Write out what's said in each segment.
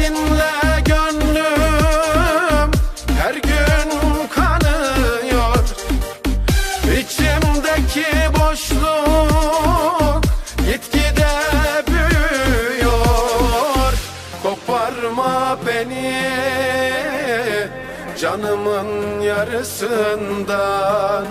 Seninle gönlüm her gün kanıyor İçimdeki boşluk gitgide büyüyor. Koparma beni canımın yarısından.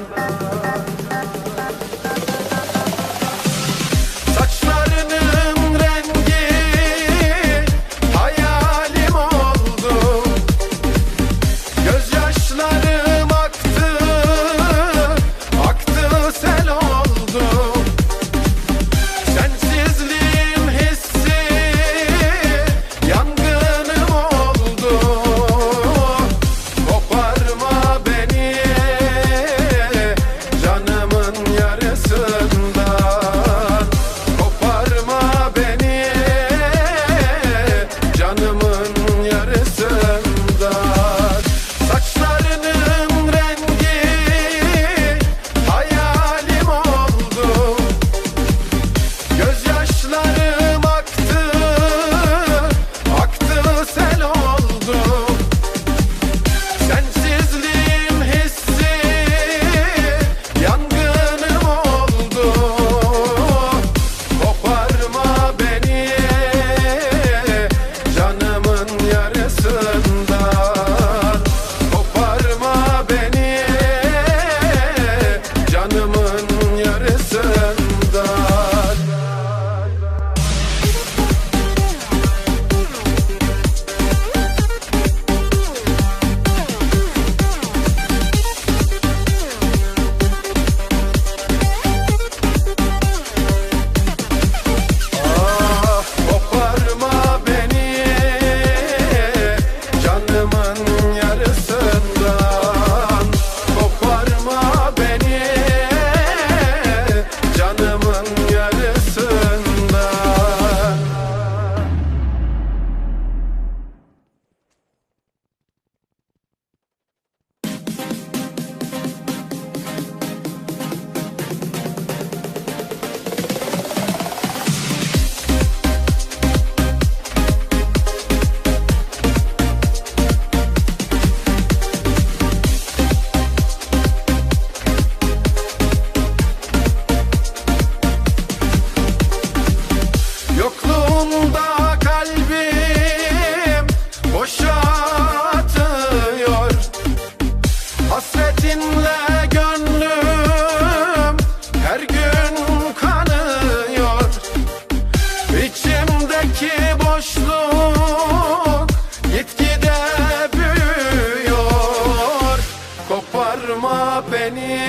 Koparma beni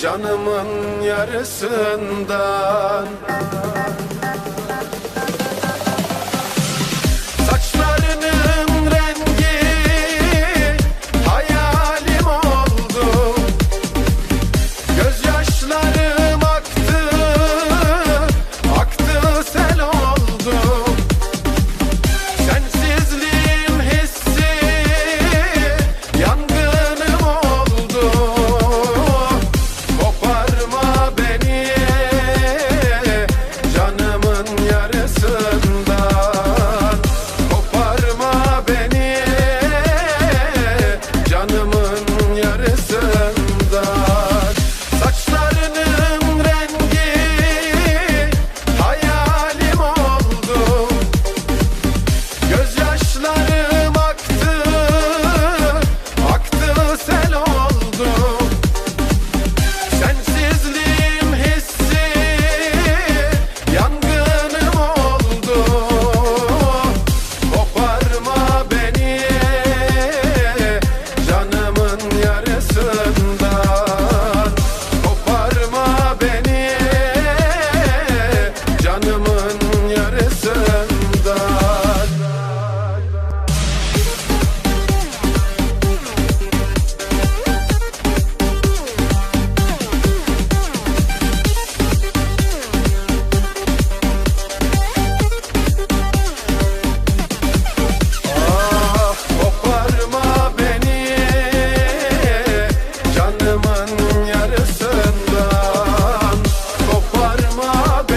canımın yarısından